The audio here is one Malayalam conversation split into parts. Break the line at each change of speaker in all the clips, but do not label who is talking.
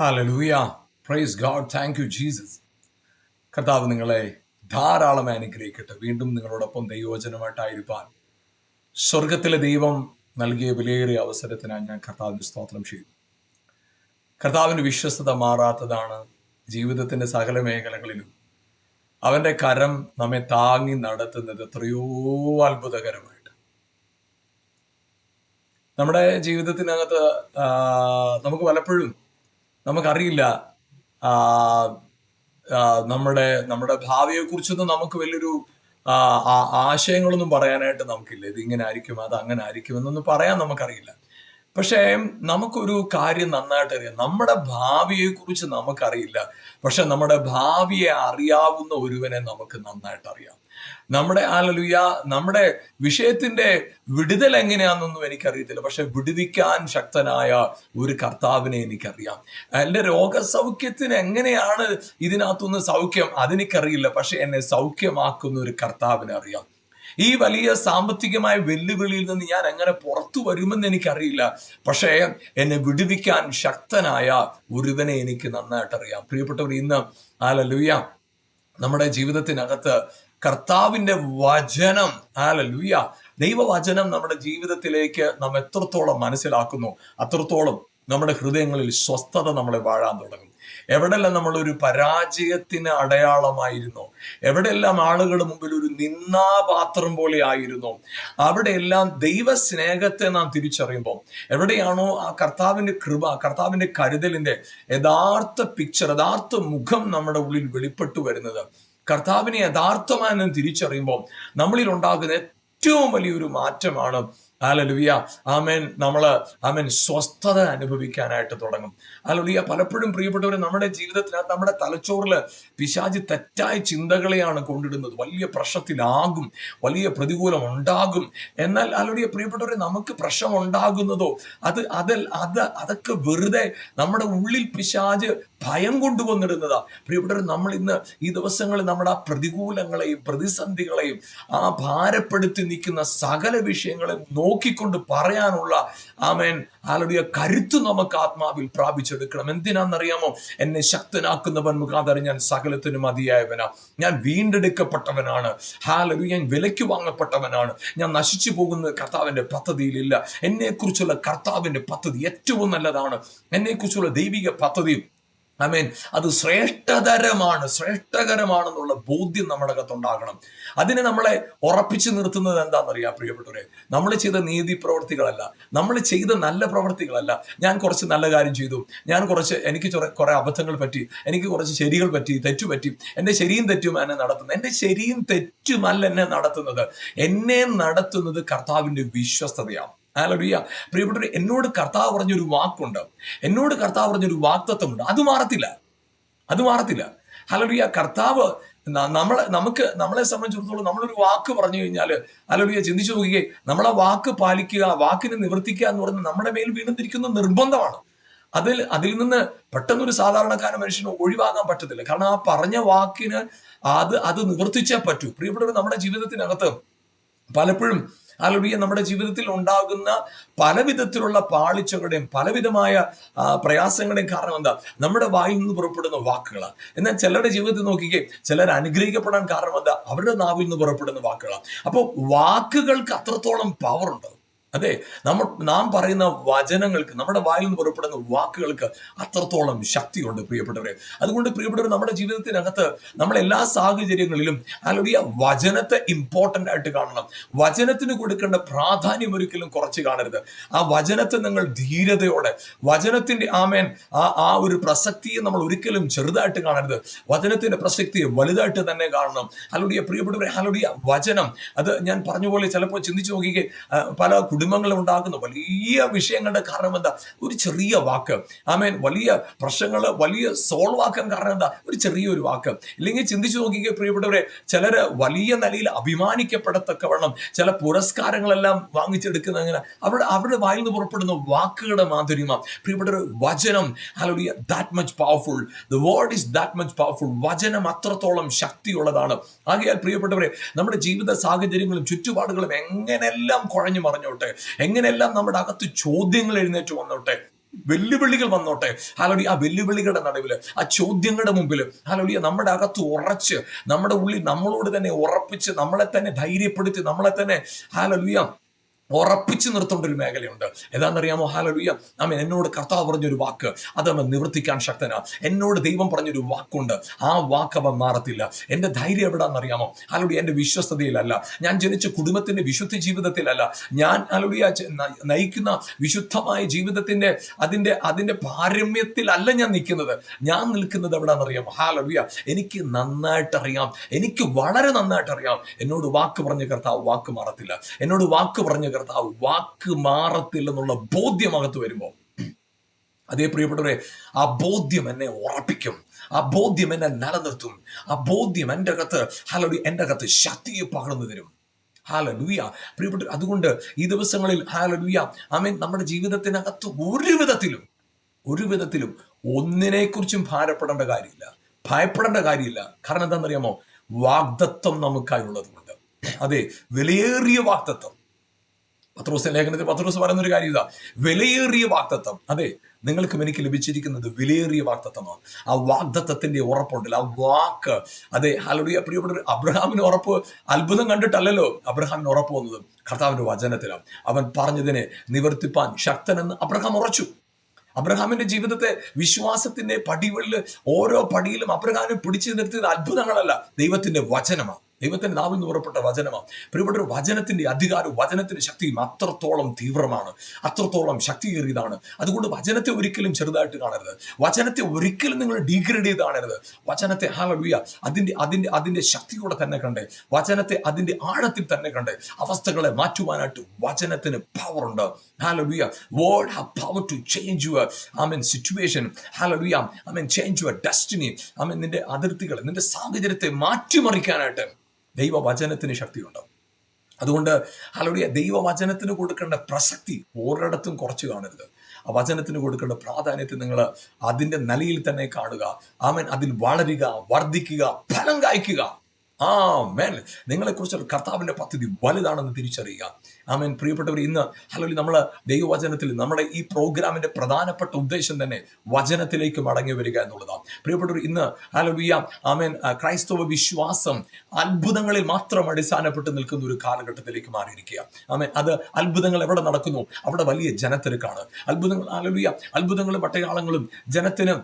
Hallelujah praise God thank you Jesus കർത്താവ് നിങ്ങളെ ധാരാളം അനുഗ്രഹിക്കട്ടെ. വീണ്ടും നിങ്ങളോടൊപ്പം ദൈവവചനമായിട്ടായിരിക്കാൻ സ്വർഗത്തിലെ ദൈവം നൽകിയ വിലയേറിയ അവസരത്തിനായി ഞാൻ കർത്താവിന് സ്തോത്രം ചെയ്യുന്നു. കർത്താവിന് വിശ്വസ്തത മാറാത്തതാണ് ജീവിതത്തിന്റെ സകല മേഖലകളിലും. അവന്റെ കരം നമ്മെ താങ്ങി നടത്തുന്നത് എത്രയോ അത്ഭുതകരമായിട്ട്. നമ്മുടെ ജീവിതത്തിനകത്ത് നമുക്ക് പലപ്പോഴും നമുക്കറിയില്ല. നമ്മുടെ നമ്മുടെ ഭാവിയെ കുറിച്ചൊന്നും നമുക്ക് വലിയൊരു ആശയങ്ങളൊന്നും പറയാനായിട്ട് നമുക്കില്ല. ഇത് ഇങ്ങനെ ആയിരിക്കും അത് അങ്ങനെ ആയിരിക്കും എന്നൊന്നും പറയാൻ നമുക്കറിയില്ല. പക്ഷേ നമുക്കൊരു കാര്യം നന്നായിട്ട് അറിയാം നമ്മുടെ ഭാവിയെ കുറിച്ച് നമുക്കറിയില്ല. പക്ഷെ നമ്മുടെ ഭാവിയെ അറിയാവുന്ന ഒരുവനെ നമുക്ക് നന്നായിട്ട് അറിയാം നമ്മുടെ ആലലുയ നമ്മുടെ വിഷയത്തിന്റെ വിടുതൽ എങ്ങനെയാണെന്നൊന്നും എനിക്കറിയത്തില്ല. പക്ഷെ വിടുവിക്കാൻ ശക്തനായ ഒരു കർത്താവിനെ എനിക്കറിയാം. എന്റെ രോഗസൗഖ്യത്തിന് എങ്ങനെയാണ് ഇതിനകത്തുനിന്ന് സൗഖ്യം? അതെനിക്കറിയില്ല. പക്ഷെ എന്നെ സൗഖ്യമാക്കുന്ന ഒരു കർത്താവിനെ അറിയാം. ഈ വലിയ സാമ്പത്തികമായ വെല്ലുവിളിയിൽ നിന്ന് ഞാൻ എങ്ങനെ പുറത്തു വരുമെന്ന് എനിക്കറിയില്ല. പക്ഷേ എന്നെ വിടുവിക്കാൻ ശക്തനായ ഒരുവനെ എനിക്ക് നന്നായിട്ട് അറിയാം പ്രിയപ്പെട്ടവർ ഇന്ന് ആലലുയ നമ്മുടെ ജീവിതത്തിനകത്ത് കർത്താവിന്റെ വചനം. ആല ലൂയ ദൈവവചനം നമ്മുടെ ജീവിതത്തിലേക്ക് നാം എത്രത്തോളം മനസ്സിലാക്കുന്നു അത്രത്തോളം നമ്മുടെ ഹൃദയങ്ങളിൽ സ്വസ്ഥത നമ്മളെ വാഴാൻ തുടങ്ങും. എവിടെല്ലാം നമ്മൾ ഒരു പരാജയത്തിന് അടയാളമായിരുന്നു എവിടെയെല്ലാം ആളുകളുടെ മുമ്പിൽ ഒരു നിന്നാപാത്രം പോലെ ആയിരുന്നു അവിടെയെല്ലാം ദൈവസ്നേഹത്തെ നാം തിരിച്ചറിയുമ്പോൾ എവിടെയാണോ ആ കർത്താവിന്റെ കൃപ കർത്താവിന്റെ കരുതലിന്റെ യഥാർത്ഥ പിക്ചർ യഥാർത്ഥ മുഖം നമ്മുടെ ഉള്ളിൽ വെളിപ്പെട്ടു വരുന്നത് കർത്താവിനെ യഥാർത്ഥമായി നാം തിരിച്ചറിയുമ്പോൾ നമ്മളിൽ ഉണ്ടാകുന്ന ഏറ്റവും വലിയൊരു മാറ്റമാണ്. ആലലുവിയ ആമേൻ. നമ്മൾ ആമേൻ സ്വസ്ഥത അനുഭവിക്കാനായിട്ട് തുടങ്ങും. ആലലുവിയ പലപ്പോഴും പ്രിയപ്പെട്ടവർ നമ്മുടെ ജീവിതത്തിനകത്ത് നമ്മുടെ തലച്ചോറിൽ പിശാചി തെറ്റായ ചിന്തകളെയാണ് കൊണ്ടിടുന്നത്. വലിയ പ്രശ്നത്തിലാകും വലിയ പ്രതികൂലം ഉണ്ടാകും എന്നാൽ ആലലുവിയ പ്രിയപ്പെട്ടവരെ നമുക്ക് പ്രശ്നം ഉണ്ടാകുന്നതോ അത് അതൽ അത് അതൊക്കെ വെറുതെ നമ്മുടെ ഉള്ളിൽ പിശാജ് ഭയം കൊണ്ടുവന്നിടുന്നതാ. പ്രിയപ്പെട്ടവർ നമ്മൾ ഇന്ന് ഈ ദിവസങ്ങളിൽ നമ്മുടെ ആ പ്രതികൂലങ്ങളെയും പ്രതിസന്ധികളെയും ആ ഭാരപ്പെടുത്തി നിൽക്കുന്ന സകല വിഷയങ്ങളെ നോക്കിക്കൊണ്ട് പറയാനുള്ള ആമേൻ ആളുടെ കരുത്ത് നമുക്ക് ആത്മാവിൽ പ്രാപിച്ചെടുക്കണം എന്തിനാണെന്നറിയാമോ? എന്നെ ശക്തനാക്കുന്നവൻ മുഖാന്തരം ഞാൻ സകലത്തിനും മതിയായവനാ ഞാൻ വീണ്ടെടുക്കപ്പെട്ടവനാണ്. ഹാലലു ഞാൻ വിലയ്ക്ക് വാങ്ങപ്പെട്ടവനാണ്. ഞാൻ നശിച്ചു പോകുന്ന കർത്താവിന്റെ പദ്ധതിയിലില്ല. എന്നെക്കുറിച്ചുള്ള കർത്താവിന്റെ പദ്ധതി ഏറ്റവും നല്ലതാണ്. എന്നെക്കുറിച്ചുള്ള ദൈവിക പദ്ധതി ആമേൻ. അത് ശ്രേഷ്ഠതരമാണ് ശ്രേഷ്ഠകരമാണെന്നുള്ള ബോധ്യം നമ്മുടെ അകത്തുണ്ടാകണം. അതിനെ നമ്മളെ ഉറപ്പിച്ചു നിർത്തുന്നത് എന്താണെന്നറിയാം പ്രിയപ്പെട്ടവരെ? നമ്മൾ ചെയ്ത നീതി പ്രവർത്തികളല്ല. നമ്മൾ ചെയ്ത നല്ല പ്രവർത്തികളല്ല. ഞാൻ കുറച്ച് നല്ല കാര്യം ചെയ്തു. ഞാൻ കുറച്ച് എനിക്ക് കുറെ അബദ്ധങ്ങൾ പറ്റി. എനിക്ക് കുറച്ച് ശരികൾ പറ്റി തെറ്റു പറ്റി. എന്റെ ശരിയും തെറ്റും എന്നെ നടത്തുന്നത്. എന്റെ ശരിയും തെറ്റുമല്ല എന്നെ നടത്തുന്നത്. എന്നെ നടത്തുന്നത് കർത്താവിന്റെ വിശ്വസ്തതയാണ്. ഹല്ലേലൂയ പ്രിയപ്പെട്ടവർ എന്നോട് കർത്താവ് പറഞ്ഞൊരു വാക്കുണ്ട്. എന്നോട് കർത്താവ് പറഞ്ഞൊരു വാക്തത്വമുണ്ട്. അത് മാറത്തില്ല. അത് മാറത്തില്ല. ഹല്ലേലൂയ കർത്താവ് നമ്മൾ നമുക്ക് നമ്മളെ സംബന്ധിച്ചിടത്തോളം നമ്മളൊരു വാക്ക് പറഞ്ഞു കഴിഞ്ഞാൽ ഹല്ലേലൂയ ചിന്തിച്ചു നോക്കിയേ നമ്മളെ വാക്ക് പാലിക്കുക വാക്കിനെ നിവർത്തിക്കുക എന്ന് പറയുന്നത് നമ്മുടെ മേൽ വീണിരിക്കുന്ന നിർബന്ധമാണ്. അതിൽ അതിൽ നിന്ന് പെട്ടെന്നൊരു സാധാരണക്കാരൻ മനുഷ്യന് ഒഴിവാകാൻ പറ്റത്തില്ല. കാരണം ആ പറഞ്ഞ വാക്കിന് അത് അത് നിവർത്തിച്ചേ പറ്റൂ. പ്രിയപ്പെട്ടവർ നമ്മുടെ ജീവിതത്തിനകത്ത് പലപ്പോഴും ആലുടിയ നമ്മുടെ ജീവിതത്തിൽ ഉണ്ടാകുന്ന പല വിധത്തിലുള്ള പാളിച്ചകളുടെയും പലവിധമായ പ്രയാസങ്ങളുടെയും കാരണം എന്താ? നമ്മുടെ വായിൽ നിന്ന് പുറപ്പെടുന്ന വാക്കുകളാണ് എന്നാൽ ചിലരുടെ ജീവിതത്തിൽ നോക്കിക്കേ ചിലർ അനുഗ്രഹിക്കപ്പെടാൻ കാരണം എന്താ? അവരുടെ നാവിൽ നിന്ന് പുറപ്പെടുന്ന വാക്കുകളാണ് അപ്പോൾ വാക്കുകൾക്ക് അത്രത്തോളം പവർ ഉണ്ട്. അതെ നമ്മൾ നാം പറയുന്ന വചനങ്ങൾക്ക് നമ്മുടെ വായിൽ നിന്ന് പുറപ്പെടുന്ന വാക്കുകൾക്ക് അത്രത്തോളം ശക്തിയുണ്ട് പ്രിയപ്പെട്ടവരെ. അതുകൊണ്ട് പ്രിയപ്പെട്ടവർ നമ്മുടെ ജീവിതത്തിനകത്ത് നമ്മൾ എല്ലാ സാഹചര്യങ്ങളിലും അല്ലെങ്കിൽ വചനത്തെ ഇമ്പോർട്ടന്റ് ആയിട്ട് കാണണം. വചനത്തിന് കൊടുക്കേണ്ട പ്രാധാന്യം ഒരിക്കലും കുറച്ച് കാണരുത്. ആ വചനത്തെ നിങ്ങൾ ധീരതയോടെ വചനത്തിന്റെ ആമേൻ ആ ആ ഒരു പ്രസക്തിയെ നമ്മൾ ഒരിക്കലും ചെറുതായിട്ട് കാണരുത്. വചനത്തിന്റെ പ്രസക്തിയെ വലുതായിട്ട് തന്നെ കാണണം. അല്ലെങ്കിൽ പ്രിയപ്പെട്ടവരെ അല്ലെങ്കിൽ വചനം. അത് ഞാൻ പറഞ്ഞ പോലെ ചിലപ്പോൾ ചിന്തിച്ചു നോക്കിക്കേ പല കുടുംബങ്ങളും ഉണ്ടാകുന്ന വലിയ വിഷയങ്ങളുടെ കാരണം എന്താ? ഒരു ചെറിയ വാക്ക്. ആമേൻ. വലിയ പ്രശ്നങ്ങൾ വലിയ സോൾവ് ആക്കാൻ കാരണം എന്താ? ഒരു ചെറിയൊരു വാക്ക്. ഇല്ലെങ്കിൽ ചിന്തിച്ചു നോക്കിക്കേ പ്രിയപ്പെട്ടവരെ ചിലര് വലിയ നിലയിൽ അഭിമാനിക്കപ്പെടത്തക്കവണ്ണം ചില പുരസ്കാരങ്ങളെല്ലാം വാങ്ങിച്ചെടുക്കുന്ന അങ്ങനെ അവിടെ അവരുടെ വായിൽ നിന്ന് പുറപ്പെടുന്ന വാക്കുകളുടെ മാധുര്യമാണ് പ്രിയപ്പെട്ടവർ വചനം. അല്ലെങ്കിൽ that much powerful the word is that much powerful വചനം അത്രത്തോളം ശക്തിയുള്ളതാണ്. ആകയാൽ പ്രിയപ്പെട്ടവരെ നമ്മുടെ ജീവിത സാഹചര്യങ്ങളും ചുറ്റുപാടുകളും എങ്ങനെല്ലാം കുഴഞ്ഞു മറിഞ്ഞോട്ടെ എങ്ങനെയെല്ലാം നമ്മുടെ അകത്ത് ചോദ്യങ്ങൾ എഴുന്നേറ്റ് വന്നോട്ടെ? വെല്ലുവിളികൾ വന്നോട്ടെ? ഹാലോടി ആ വെല്ലുവിളികളുടെ നടുവിൽ ആ ചോദ്യങ്ങളുടെ മുമ്പിൽ ഹാലോടിയ നമ്മുടെ അകത്ത് ഉറച്ച് നമ്മുടെ ഉള്ളിൽ നമ്മളോട് തന്നെ ഉറപ്പിച്ച് നമ്മളെ തന്നെ ധൈര്യപ്പെടുത്തി നമ്മളെ തന്നെ ഹാലോലിയ ഉറപ്പിച്ചു നിർത്തേണ്ട ഒരു മേഖലയുണ്ട്. ഏതാണെന്നറിയാമോ? ഹാലലുയ്യ ആമൻ. എന്നോട് കർത്താവ് പറഞ്ഞൊരു വാക്ക് അത് അവൻ നിവർത്തിക്കാൻ ശക്തനാ. എന്നോട് ദൈവം പറഞ്ഞൊരു വാക്കുണ്ട്. ആ വാക്ക് അവൻ മാറത്തില്ല. എന്റെ ധൈര്യം എവിടാന്നറിയാമോ ഹാലുടി എന്റെ വിശ്വസ്തതയിലല്ല. ഞാൻ ജനിച്ച കുടുംബത്തിന്റെ വിശുദ്ധ ജീവിതത്തിലല്ല. ഞാൻ ഹാലുടിയ നയിക്കുന്ന വിശുദ്ധമായ ജീവിതത്തിന്റെ അതിന്റെ അതിന്റെ പാരമ്യത്തിലല്ല ഞാൻ നിൽക്കുന്നത്. ഞാൻ നിൽക്കുന്നത് എവിടാന്നറിയാമോ ഹാലലുയ്യ എനിക്ക് നന്നായിട്ട് അറിയാം എനിക്ക് വളരെ നന്നായിട്ട് അറിയാം എന്നോട് വാക്ക് പറഞ്ഞ കർത്താവ് വാക്ക് മാറത്തില്ല. എന്നോട് വാക്ക് പറഞ്ഞ കർത്താവ് വാക്ക് മാറത്തില്ലെന്നുള്ള ബോധ്യം അകത്ത് വരുമ്പോൾ അതേ പ്രിയപ്പെട്ടവരെ ആ ബോധ്യം എന്നെ ഉറപ്പിക്കും. ആ ബോധ്യം എന്നെ നിലനിർത്തും. ആ ബോധ്യം എന്റെ അകത്ത് ഹലോ എന്റെ അകത്ത് ശക്തിയെ പകർന്നു തരും. ഹാലലുയ പ്രിയപ്പെട്ട അതുകൊണ്ട് ഈ ദിവസങ്ങളിൽ ഹാലലുയ ആമേൻ നമ്മുടെ ജീവിതത്തിനകത്ത് ഒരു വിധത്തിലും ഒരു വിധത്തിലും ഒന്നിനെക്കുറിച്ചും ഭാരപ്പെടേണ്ട കാര്യമില്ല. ഭയപ്പെടേണ്ട കാര്യമില്ല. കാരണം എന്താണെന്നറിയാമോ? വാഗ്ദത്വം നമുക്കായുള്ളതുകൊണ്ട്. അതെ വിലയേറിയ വാഗ്ദത്വം പത്രോസ് ലേഖനത്തിൽ പത്രോസ് പറയുന്ന ഒരു കാര്യം ഇതാ. വിലയേറിയ വാക്തത്വം അതെ നിങ്ങൾക്കും എനിക്ക് ലഭിച്ചിരിക്കുന്നത് വിലയേറിയ വാക്തത്വമാണ് ആ വാഗ്ദത്തത്തിന്റെ ഉറപ്പുണ്ടല്ലോ ആ വാക്ക്. അതെ ഹലോടിയ പ്രിയപ്പെട്ട അബ്രഹാമിന് ഉറപ്പ് അത്ഭുതം കണ്ടിട്ടല്ലല്ലോ. അബ്രഹാമിന് ഉറപ്പ് വന്നത് കർത്താവിന്റെ വചനത്തിലാണ്. അവൻ പറഞ്ഞതിനെ നിവർത്തിപ്പാൻ ശക്തനെന്ന് അബ്രഹാം ഉറച്ചു. അബ്രഹാമിന്റെ ജീവിതത്തെ വിശ്വാസത്തിന്റെ പടികളിൽ ഓരോ പടിയിലും അബ്രഹാമിനെ പിടിച്ചു നിർത്തിയത് അത്ഭുതങ്ങളല്ല ദൈവത്തിന്റെ വചനമാണ്. ദൈവത്തിന്റെ നാവിൽ നിന്ന് പുറപ്പെട്ട വചനമാണ്. പ്രിയപ്പെട്ട വചനത്തിന്റെ അധികാരവും വചനത്തിന്റെ ശക്തിയും അത്രത്തോളം തീവ്രമാണ്. അത്രത്തോളം ശക്തിയേറിയതാണ്. അതുകൊണ്ട് വചനത്തെ ഒരിക്കലും ചെറുതായിട്ട് കാണരുത്. വചനത്തെ ഒരിക്കലും നിങ്ങൾ ഡീഗ്രേഡ് ചെയ്ത് കാണരുത്. വചനത്തെ ഹാലവിയ അതിന്റെ അതിന്റെ അതിന്റെ ശക്തിയോടെ തന്നെ കണ്ട് വചനത്തെ അതിന്റെ ആഴത്തിൽ തന്നെ കണ്ട് അവസ്ഥകളെ മാറ്റുവാനായിട്ട് വചനത്തിന് പവർ ഉണ്ട്. Hallelujah word have power to change your I mean situation hallelujah I mean change your destiny I mean നിന്റെ അതിർത്തികൾ നിന്റെ സാഹചര്യത്തെ മാറ്റിമറിക്കാനായിട്ട് ദൈവവചനത്തിന് ശക്തിയുണ്ടാവും. അതുകൊണ്ട് ഹലോടിയ ദൈവവചനത്തിന് കൊടുക്കേണ്ട പ്രസക്തി ഒരിടത്തും കുറച്ച് കാണരുത്. ആ വചനത്തിന് കൊടുക്കേണ്ട പ്രാധാന്യത്തെ നിങ്ങൾ അതിന്റെ നിലയിൽ തന്നെ കാണുക. ആമൻ. അതിൽ വളരുക വർദ്ധിക്കുക ഫലം കായ്ക്കുക. ആ മേൻ നിങ്ങളെക്കുറിച്ചുള്ള കർത്താവിന്റെ പദ്ധതി വലുതാണെന്ന് തിരിച്ചറിയുക. ആമേൻ. പ്രിയപ്പെട്ടവർ ഇന്ന് ഹലോ നമ്മൾ ദൈവവചനത്തിൽ നമ്മുടെ ഈ പ്രോഗ്രാമിന്റെ പ്രധാനപ്പെട്ട ഉദ്ദേശം തന്നെ വചനത്തിലേക്ക് മടങ്ങി വരിക എന്നുള്ളതാണ്. പ്രിയപ്പെട്ടവർ ഇന്ന് ഹലോലിയ ആമേൻ ക്രൈസ്തവ വിശ്വാസം അത്ഭുതങ്ങളിൽ മാത്രം അടിസ്ഥാനപ്പെട്ട് നിൽക്കുന്ന ഒരു കാലഘട്ടത്തിലേക്ക് മാറിയിരിക്കുക ആമേൻ. അത് അത്ഭുതങ്ങൾ എവിടെ നടക്കുന്നു? അവിടെ വലിയ ജനത്തിരക്കാണ്. അത്ഭുതങ്ങൾ ഹലോലിയ അത്ഭുതങ്ങളും പട്ടയാളങ്ങളും ജനത്തിന്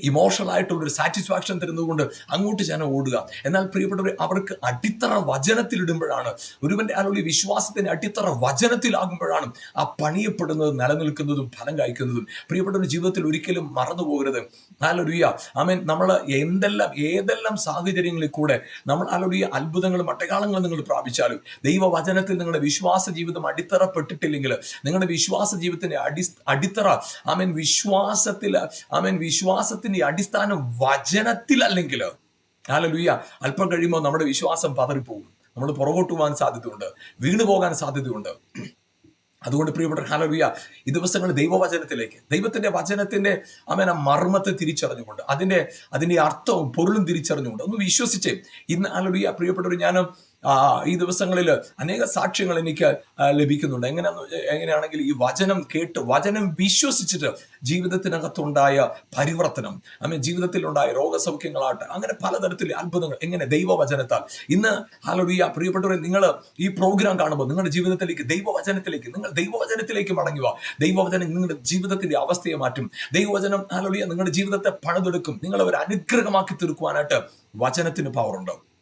ഒരു സാറ്റിസ്ഫാക്ഷൻ തരുന്നതുകൊണ്ട് അങ്ങോട്ട് ജനം ഓടുക. എന്നാൽ പ്രിയപ്പെട്ടവർ അവർക്ക് അടിത്തറ വചനത്തിലിടുമ്പോഴാണ് ഒരുവന്റെ ആളുടെ വിശ്വാസത്തിന്റെ അടിത്തറ വചനത്തിലാകുമ്പോഴാണ് ആ പണിയപ്പെടുന്നത് നിലനിൽക്കുന്നതും ഫലം കായ്ക്കുന്നതും. പ്രിയപ്പെട്ടവരുടെ ജീവിതത്തിൽ ഒരിക്കലും മറന്നു പോകരുത്. I amen. നമ്മൾ എന്തെല്ലാം ഏതെല്ലാം സാഹചര്യങ്ങളിൽ കൂടെ നമ്മൾ ആലൊരിയ അത്ഭുതങ്ങളും അട്ടകാളങ്ങളും നിങ്ങൾ പ്രാപിച്ചാലും ദൈവവചനത്തിൽ നിങ്ങളുടെ വിശ്വാസ ജീവിതം അടിത്തറപ്പെട്ടിട്ടില്ലെങ്കിൽ നിങ്ങളുടെ വിശ്വാസ ജീവിതത്തിന്റെ അടി അടിത്തറ ആമേൻ വിശ്വാസത്തിൽ ആമേൻ വിശ്വാസത്തിൽ വിശ്വാസത്തിന്റെ അടിസ്ഥാനം വചനത്തിലല്ലെങ്കിൽ ലുയ്യ അല്പം കഴിയുമ്പോൾ നമ്മുടെ വിശ്വാസം പതറിപ്പോകും. നമ്മൾ പുറകോട്ട് പോകാൻ സാധ്യതയുണ്ട്. വീണു പോകാൻ സാധ്യതയുണ്ട്. അതുകൊണ്ട് പ്രിയപ്പെട്ട ഹാലവിയ ഈ ദിവസങ്ങൾ ദൈവവചനത്തിലേക്ക് ദൈവത്തിന്റെ വചനത്തിന്റെ അമേന മർമ്മത്തെ തിരിച്ചറിഞ്ഞുകൊണ്ട് അതിന്റെ അതിന്റെ അർത്ഥവും പൊരുളും തിരിച്ചറിഞ്ഞുകൊണ്ട് ഒന്ന് വിശ്വസിച്ചേ. ഇന്ന് ഹാലവിയ പ്രിയപ്പെട്ടവർ ഞാൻ ഈ ദിവസങ്ങളിൽ അനേക സാക്ഷ്യങ്ങൾ എനിക്ക് ലഭിക്കുന്നുണ്ട്. എങ്ങനെയാന്ന് എങ്ങനെയാണെങ്കിൽ ഈ വചനം കേട്ട് വചനം വിശ്വസിച്ചിട്ട് ജീവിതത്തിനകത്തുണ്ടായ പരിവർത്തനം അമ്മ ജീവിതത്തിലുണ്ടായ രോഗസൗഖ്യങ്ങളാകട്ടെ അങ്ങനെ പലതരത്തിലെ അത്ഭുതങ്ങൾ എങ്ങനെ ദൈവവചനത്താൽ. ഇന്ന് ഹാലോഡിയ പ്രിയപ്പെട്ടവരെ നിങ്ങൾ ഈ പ്രോഗ്രാം കാണുമ്പോൾ നിങ്ങളുടെ ജീവിതത്തിലേക്ക് ദൈവവചനത്തിലേക്ക് നിങ്ങൾ ദൈവവചനത്തിലേക്ക് മടങ്ങുക ദൈവവചനം നിങ്ങളുടെ ജീവിതത്തിന്റെ അവസ്ഥയെ മാറ്റും. ദൈവവചനം ഹാലോഡിയ നിങ്ങളുടെ ജീവിതത്തെ പണിതെടുക്കും. നിങ്ങളെ ഒരു അനുഗ്രഹമാക്കി തീർക്കുവാനായിട്ട് വചനത്തിന് പവറുണ്ട്